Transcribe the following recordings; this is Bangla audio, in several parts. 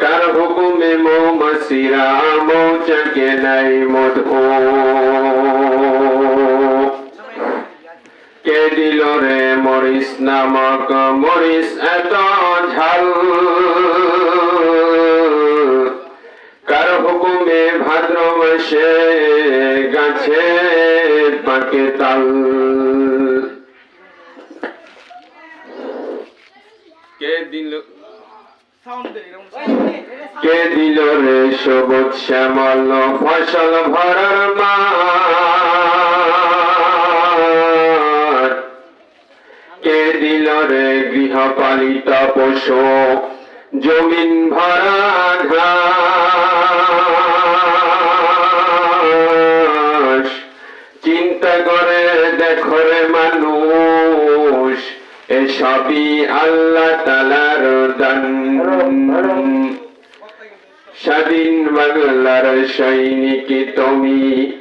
কার হুকুমে মৌমাছিরা মৌচাকে নাই মধু কে দিল রে মরিস নামক মরিস এত ঝাল? কার হুকুমে ভাদ্র মাসে গাছে পাকে তাল? কে দিল কে দিল রে সবুজ শ্যামল ফসল ভরার কে দিল রে গৃহপালিত পশু জমিন ভরা ঘাস এসবই আল্লাহ তালার দান। স্বাধীন বাংলার সৈনিক তুমি।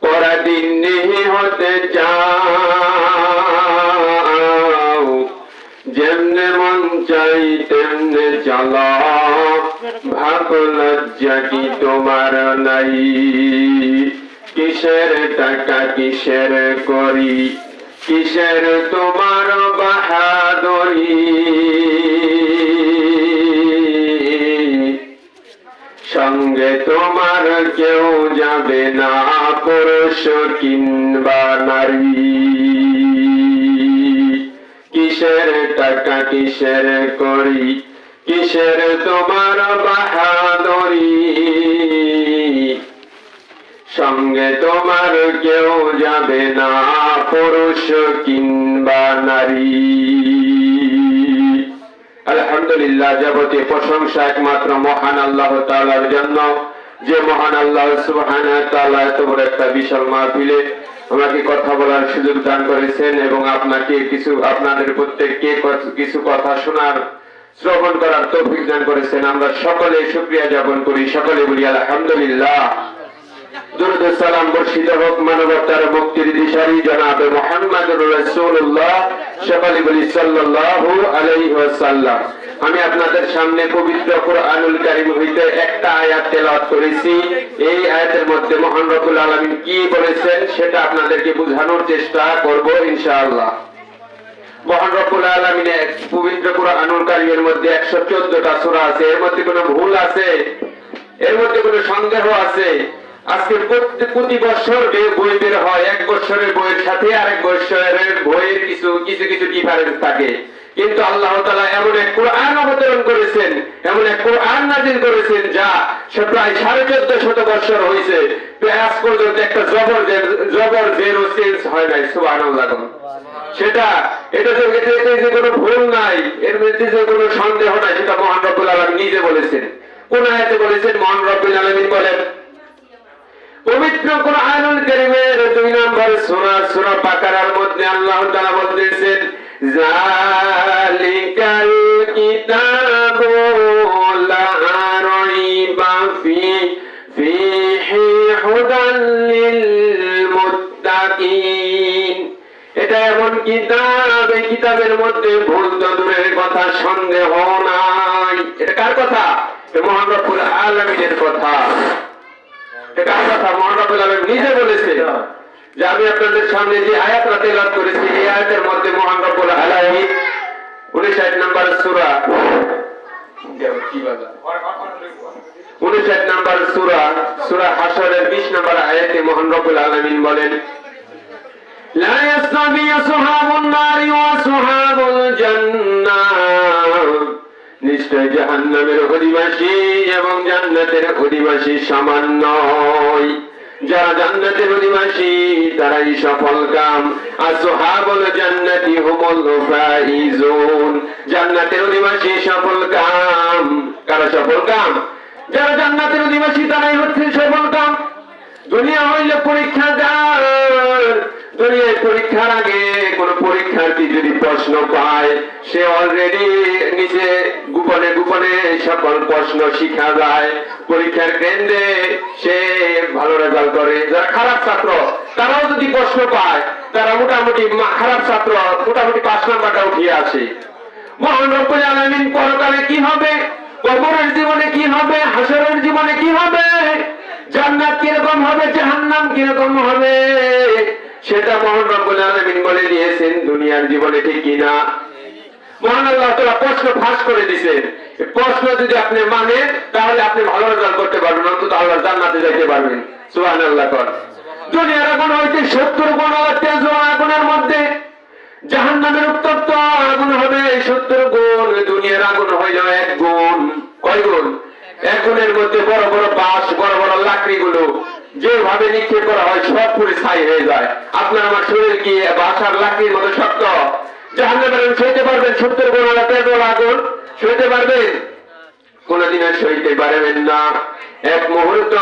পরাধীন হতে চাও। যেমনে মন চাই, তেমনে চালাও ভাগ লজ্জা কি তোমার নাই। কিসের টাকা কিসের করি? কিসের তোমার বাহাদুরি? সঙ্গে তোমার কেউ যাবে না, পুরুষ কিংবা নারী। কিসের টাকা কিসের করি? কিসের তোমার বাহাদুরি? সঙ্গে তোমার কেউ যাবে না, পুরুষ কিংবা নারী। আলহামদুলিল্লাহ, যাবতীয় প্রশংসা একমাত্র মহান আল্লাহ তাআলার জন্য। যে মহান আল্লাহ সুবহানাহু ওয়া তাআলা এত বড় একটা বিশাল মাহফিলে আমাকে কথা বলার সুযোগ দান করেছেন এবং আপনাকে কিছু, আপনাদের প্রত্যেককে কিছু কথা শোনার, শ্রবণ করার তৌফিক দান করেছেন। আমরা সকলে শুকরিয়া যাপন করি, সকলে বলি আলহামদুলিল্লাহ। আমি আপনাদের সামনে পবিত্র কোরআনুল কারীম হইতে একটা আয়াত তেলাওয়াত করেছি। এই আয়াতের মধ্যে মহান রব্বুল আলামিন কি বলেছেন সেটা আপনাদেরকে বোঝানোর চেষ্টা করব ইনশাআল্লাহ। মধ্যে 114টা সূরা আছে। এর মধ্যে কোনো ভুল আছে? এর মধ্যে কোনো সন্দেহ আছে? আজকে প্রতি বছর বই বের হয়, এক বছরের বইয়ের সাথে আরেক বছরের বইয়ের কিছু কিছু কিছু ডিফারেন্স থাকে। কিন্তু আল্লাহ তাআলা এমন এক কোরআন অবতরণ করেছেন, এমন এক কোরআন নাজিল করেছেন যা প্রায় সাড়ে চোদ্দ শত বছর হয়েছে পর্যন্ত একটা জবর জবর জেরো হয় নাই সেটা এটা যে কোনো ভুল নাই, এর মধ্যে যে কোনো সন্দেহ নাই, সেটা মহান রব্বুল আলম নিজে বলেছেন। কোন আয়াতে বলেছেন, মহান রব্বুল আলমিন বলেন পবিত্র কোরআনুল কারীমের দুই নম্বর সূরা সূরা বাকারার মধ্যে আল্লাহ বলতেছেন জালিকাল ফিহি হুদাল লিল মুত্তাকিন এটা এমন কিতাব, এই কিতাবের মধ্যে ভুল তো দূরের কথা, সন্দেহ নাই। এটা কার কথা? মহান কথা এটা কার কথা মহান রব্বুল আলামিন নিজে বলেছে যে আমি আপনাদের সামনে যে আয়াতটা তেলাওয়াত করেছি এই আয়াতের মধ্যে মহান রব্বুল আলামিন 59 নম্বর সূরা কি বাবা উনষাট নম্বর সূরা সূরা হাসরের 20 নম্বর আয়াতে মহান রব্বুল আলামিন বলেন لا يستوي أصحاب النار وأصحاب الجنة নিশ্চয় জাহান্নামের অধিবাসী এবং জান্নাতের অধিবাসী সমান নয় যারা জান্নাতের অধিবাসী, তারাই সফল কাম। আর সোহাবল জান্নাতি হুমুল জান্নাতের অধিবাসী সফল কাম। কারা সফল কাম? যারা জান্নাতের অধিবাসী, তারাই হচ্ছে সফল কাম। দুনিয়া হইলে পরীক্ষা যার পরীক্ষার আগে কোনো পরীক্ষার্থী যদি প্রশ্ন পায়, সে অলরেডি নিজে গোপনে গোপনে সকল প্রশ্ন শিখা যায়। পরীক্ষার কেন্দ্রে সে ভালো রেজাল্ট করে। যারা খারাপ ছাত্র, তারাও যদি প্রশ্ন পায়, তারা মোটামুটি খারাপ ছাত্র, মোটামুটি পাঁচ নাম্বারটা উঠিয়ে আসে। মহান রব্বুল আলমিন পরকালে কি হবে? কবরের জীবনে কি হবে? হাসরের জীবনে কি হবে? জান্নাত কীরকম হবে? জাহান্নাম কীরকম হবে? সেটা মোহন রব্বুল আলামিন বলে দিয়েছেন, দুনিয়ার জীবনে ঠিক কিনা? মহান আল্লাহ তাআলা প্রশ্ন ফাঁস করে দিয়েছেন এই প্রশ্ন যদি আপনি মানেন, তাহলে আপনি ভালো রেজাল্ট করতে পারবেন, অন্তত আল্লাহর জান্নাতে যাইতে পারবেন। সুবহানাল্লাহ, কর। দুনিয়ার আগুন হইতে সত্তর গুণ তেজ আগুনের মধ্যে। জাহান্নামের উত্তপ্ত আগুন হবে সত্তর গুণ দুনিয়ার আগুন হইল এক গুণ। কয় গুণ? এক গুণের মধ্যে বড় বড় বাস বড় বড় লাকড়ি গুলো যেভাবে নিক্ষেপ করা হয়, সব পুরে ছাই হয়ে যায়। আপনার আমার শরীর কি বাসার লাকড়ির মতো শক্ত? জাহান্নামের আগুন সইতে পারবেন, সত্তর গুণ তেজ আগুন। সইতে পারবেন? কোনদিন আর সইতে পারবেন না। এক মুহূর্ত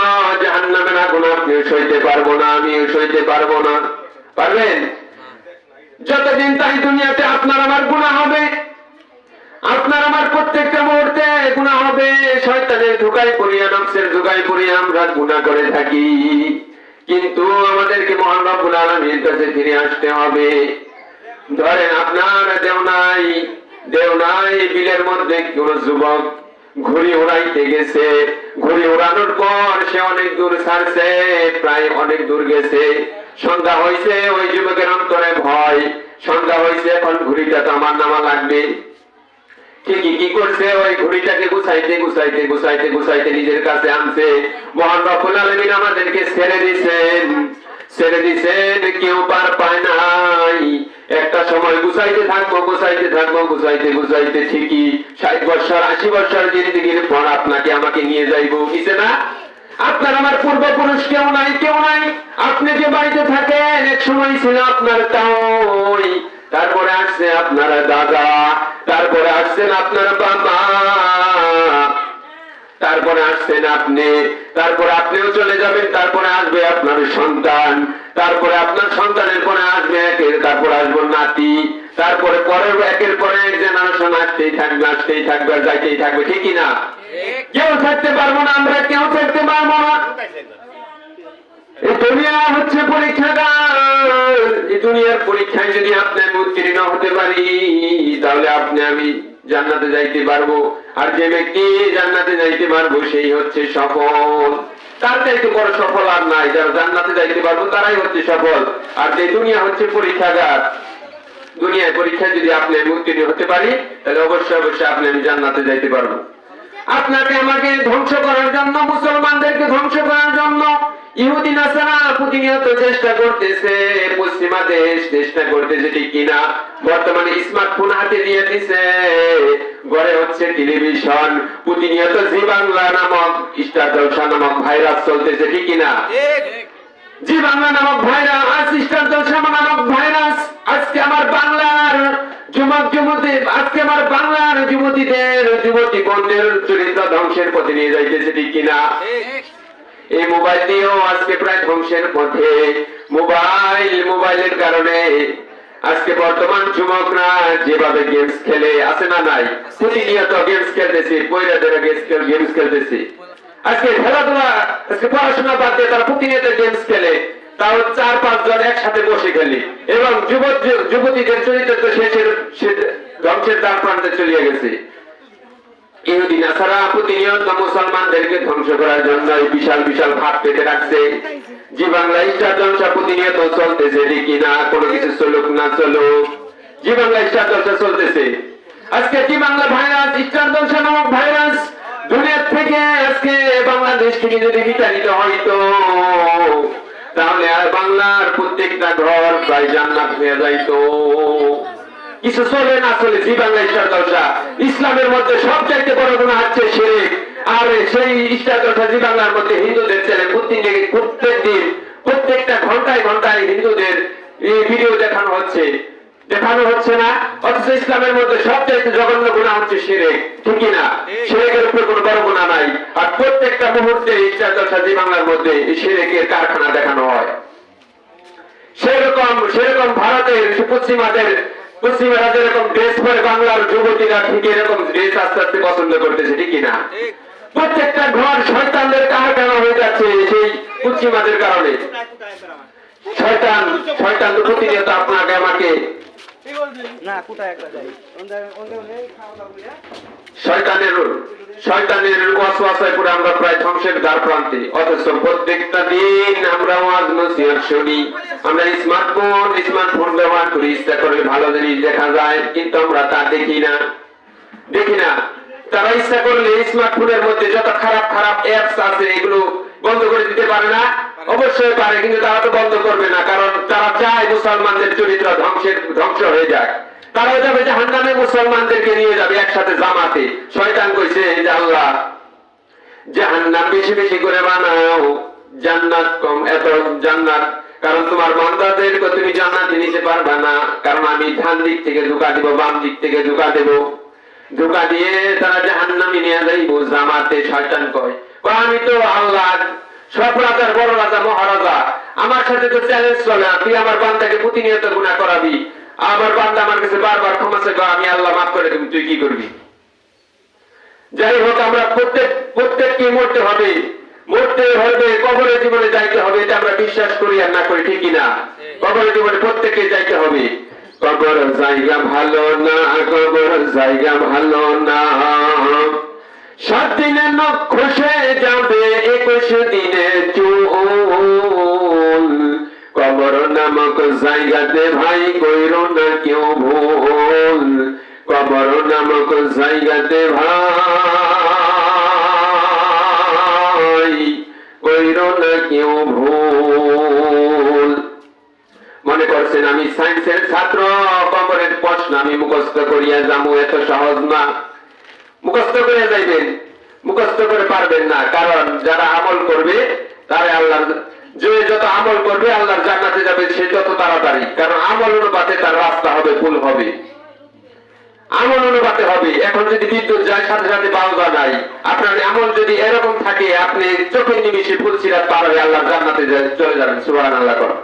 জাহান্নামের আগুন আপনিও সইতে পারব না, আমিও সইতে পারব না। পারবেন? যতদিন তাই দুনিয়াতে আপনার আমার গুণা হবে, আপনার আমার হবে শয়তানের ধোকায় পড়িয়া নকশের ধোকায় পড়িয়া আমরা গুণা করে থাকি। কিন্তু আমাদেরকে মহান রব্বুল আলামিনের কাছে ফিরে আসতে হবে। ধরেন আপনার দেওনাই দেওনাই বিলের মধ্যে কোন যুবক ঘুড়ি উড়াইতে গেছে। ঘুড়ি উড়ানোর পর সে অনেক দূর ছাড়ছে, প্রায় অনেক দূর গেছে। সন্ধ্যা হয়েছে ওই যুবকের অন্তরে ভয়। সন্ধ্যা হয়েছে এখন ঘুড়িটা তো আমার নামা লাগবে। ঠিকই কি করছে? ওই ঘুড়িটাকে গুছাইতে গুছাইতে গুছাইতে গুছাইতে নিজের কাছে আনছে। মহান রব্বুল আলামিন আমাদেরকে ছেড়ে দিছেন। ছেড়ে দিছেন, কেউ পার পায় নাই। একটা সময় গুছাইতে থাকব গুছাইতে থাকব, গুছাইতে গুছাইতে ঠিকই। ষাট বছর আশি বছর জিন্দিগির পর আপনাকে আমাকে নিয়ে যাইবো। কিসে না? আপনার আমার পূর্বপুরুষ কেউ নাই কেউ নাই। আপনি যে বাড়িতে থাকেন, এক সময় ছিল আপনার তাই। তারপরে আসছে আপনার দাদা। তারপরে আসছেন আপনার বাবা। তারপরে আসছেন আপনি। তারপরে আপনিও চলে যাবেন তারপরে আসবে আপনার সন্তান। তারপরে আপনার সন্তানের পরে আসবে একের তারপরে আসব নাতি। তারপরে পরের একের পরে এক জেনারেশন আসতেই থাকবে আসতেই থাকবে যাইতেই থাকবে ঠিকই না? কেউ থাকতে পারব না আমরা কেউ থাকতে পারব না। দুনিয়া হচ্ছে পরীক্ষাগার। এই দুনিয়ার পরীক্ষায় যদি আপনি আমি উত্তীর্ণ হতে পারি, তাহলে আপনি আমি জান্নাতে যাইতে পারব। আর যে ব্যক্তি জান্নাতে যাইতে পারব, সেই হচ্ছে সফল। তার চাইতে বড় সফল আর নাই। যারা জান্নাতে যাইতে পারব, তারাই হচ্ছে সফল। আর যে দুনিয়া হচ্ছে পরীক্ষাগার, দুনিয়ায় পরীক্ষায় যদি আপনি উত্তীর্ণ হতে পারি, তাহলে অবশ্যই অবশ্যই আপনি আমি জান্নাতে যাইতে পারব। আপনাকে আমাকে ধ্বংস করার জন্য, মুসলমানদেরকে ধ্বংস করার জন্য ইহুদি নাসারা প্রতিনিয়ত চেষ্টা করতেছে পশ্চিমা দেশ চেষ্টা করতেছে ঠিক কিনা? বর্তমানে স্মার্টফোন হাতে দিয়ে দিছে। ঘরে হচ্ছে টেলিভিশন প্রতিনিয়ত জি বাংলা নামক স্টার জলসা নামক ভাইরাস চলতেছে ঠিক কিনা? জি বাংলা নামক ভাইরাস স্টার জলসা নামক ভাইরাস আজকে আমার বাংলার যুবক যুবতী আজকে আমার বাংলার যুবতীদের যুবতী বোনদের চরিত্র ধ্বংসের পথে নিয়ে যাইতেছে ঠিক কিনা? এই মোবাইল দিয়েও আজকে প্রায় ধ্বংসের পথে। মোবাইল, মোবাইলের কারণে আজকে বর্তমান যুবকরা যেভাবে গেমস খেলে, আছে না নাই? প্রতিনিয়ত গেমস খেলতেছে পয়লা ধরে গেমস খেলতেছে। আজকে খেলাধুলা, আজকে পড়াশোনা বাদ দিয়ে তারা প্রতিনিয়ত গেমস খেলে। তাও চার, পাঁচ জন একসাথে বসে খেলি। এবং যুবক যুবতীদের চরিত্র তো শেষের ধ্বংসের তার প্রান্তে চলিয়ে গেছে। ইহুদি নাসারা প্রতিনিয়ত মুসলমানদেরকে ধ্বংস করার জন্য বিশাল বিশাল ভাত পেতে রাখছে। জি বাংলা স্টার জলসা প্রতিনিয়ত চলতেছে ঠিকই না, কোনো কিছু চলুক না চলুক। জি বাংলা স্টার জলসা চলতেছে। আজকে Zee Bangla virus Star Jalsha নামক ভাইরাস দুনিয়ার থেকে আজকে বাংলাদেশ থেকে যদি বিতাড়িত হইতো, তাহলে আর বাংলার প্রত্যেকটা ঘর প্রায় জান্নাত হয়ে যাইতো। কিছু চলে না চলে জি বাংলা ইস্টার জলসা ইসলামের মধ্যে সবচাইতে বড় গুণ হচ্ছে শিরিক। আর সেই ইস্টার জলসা জি বাংলার মধ্যে হিন্দুদের ছেলে প্রত্যেক প্রত্যেক দিন, প্রত্যেকটা ঘন্টায় ঘন্টায় হিন্দুদের ভিডিও দেখানো হচ্ছে। দেখানো হচ্ছে না, অথচ ইসলামের মধ্যে সবচাইতে জঘন্য গুণা হচ্ছে শিরেক। ঠিকই না শিরেকের উপরে কোনো বড় গুণা নাই। আর প্রত্যেকটা মুহূর্তে ইস্টার জলসা জি বাংলার মধ্যে এই শিরেকের কারখানা দেখানো হয়। সেরকম সেরকম ভারতের, পশ্চিমাদের পশ্চিমারা যেরকম ড্রেস পরে বাংলার যুবতীরা ঠিক এরকম ড্রেস আস্তে আস্তে পছন্দ করতেছে ঠিক না প্রত্যেকটা ঘর শয়তানদের কারখানা হয়ে যাচ্ছে সেই পশ্চিমাদের কারণে। শয়তান শয়তান তো প্রতিনিয়ত আপনাকে আমাকে। না কোথায় একটা যাই? ওন্দে শয়তানের ওয়াসওয়াসায় পড়ে আমরা প্রায় ধ্বংসের দ্বার প্রান্তে। অথচ প্রত্যেকটা দিন আমরা ওয়াজ নসিহত শুনি। আমরা স্মার্টফোন স্মার্টফোন ব্যবহার করি, ইচ্ছা করে ভালো জিনিস দেখা যায়, কিন্তু আমরা তা দেখি না। দেখি না। তারা ইচ্ছা করলে স্মার্টফোনের মধ্যে যত খারাপ খারাপ অ্যাপস আছে, এগুলো বন্ধ করে দিতে পারে না? অবশ্যই পারে, কিন্তু তারা তো বন্ধ করবে না, কারণ তারা চায় মুসলমানদের চরিত্র ধ্বংসের, ধ্বংস হয়ে যাক। তারাও যাবে যে হান্নামে মুসলমানদেরকে নিয়ে যাবে একসাথে জামাতে। শয়তান কইছে যে আল্লাহ, জাহান্নাম বেশি বেশি করে বানাও। জান্নাত কম, এত জান্নাত। কারণ তোমার বান্দাদেরকে তুমি জান্নাতে নিতে পারবে না। কারণ আমি ডান দিক থেকে ধোকা দিব, বাম দিক থেকে ধোকা দেব। ধোকা দিয়ে তারা জাহান্নামে নিয়ে যাইব, জামাতে শয়তান কয়। আমি তো আল্লাহ, সব রাজার বড় রাজা, মহারাজা। আমার সাথে তো চ্যালেঞ্জ চলে তুই আমার বান্দাকে প্রতিনিয়ত গুণা করাবি। আমার বান্দা আমার কাছে বারবার ক্ষমা চাইবে, আমি আল্লাহ মাফ করে দেব, তুই কি করবি? যাই হোক, আমরা প্রত্যেক প্রত্যেককে মরতে হবে। মরতে হবে কবরে জীবনে যাইতে হবে, এটা আমরা বিশ্বাস করি আর না করি ঠিকই না। কবরে জীবনে প্রত্যেককে যাইতে হবে। কবর জায়গা ভালো না, কবর জায়গা ভালো না। সাত দিনের নখ যাবে, একুশ দিনে চুল। কবর নামক জায়গাতে ভাই কইর না কেউ ভুল। কবর নামক জায়গাতে ভাই কইর না কেউ ভুল। মনে করছেন আমি সায়েন্সের ছাত্র, কবরের প্রশ্ন আমি মুখস্থ করিয়া যাব, এত সহজ না। মুখস্থ করে যাইবেন, মুখস্থ করে পারবেন না, কারণ যারা আমল করবে, তারা আল্লাহ যে যত আমল করবে, আল্লাহর জান্নাতে যাবে, সে তত তাড়াতাড়ি। কারণ আমল অনুপাতে তার রাস্তা হবে ফুল হবে। আমল অনুপাতে হবে। এখন যদি বিদ্যুৎ যায়, সাথে সাথে বাউদা নাই আপনার আমল যদি এরকম থাকে, আপনি চোখের নিমিশে ফুল সিরাত পার হয়ে আল্লাহর জান্নাতে চলে যাবেন। সুবহান আল্লাহ করো।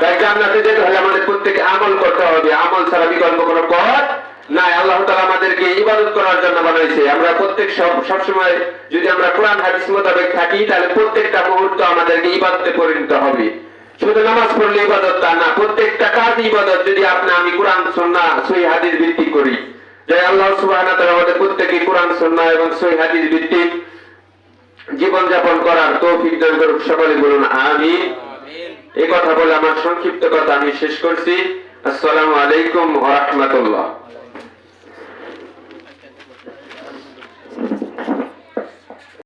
তাই জান্নাতে যেতে হলে আমাদের প্রত্যেকে আমল করতে হবে। আমল ছাড়া বিকল্প কোনো পথ নাই আল্লাহ তাআলা আমাদেরকে ইবাদত করার জন্য বানাইছে। আমরা প্রত্যেক সব সবসময় যদি আমরা কোরআন হাদিস মোতাবেক থাকি তাহলে প্রত্যেকটা মুহূর্ত আমাদেরকে ইবাদতে পরিণত হবে। শুধু নামাজ পড়লে ইবাদত তা না প্রত্যেকটা কাজ ইবাদত। যদি আপনি আমি কোরআন সুন্নাহ সহি হাদিস ভিত্তিক করি যে আল্লাহ তাআলা আমাদের প্রত্যেককে কোরআন সুন্নাহ এবং সহি হাদিস ভিত্তিক জীবন যাপন করার তৌফিক দান করুক সকলে বলুন আমি এই কথা বলে আমার সংক্ষিপ্ত কথা আমি শেষ করছি। আসসালামু আলাইকুম ওয়া রাহমাতুল্লাহ।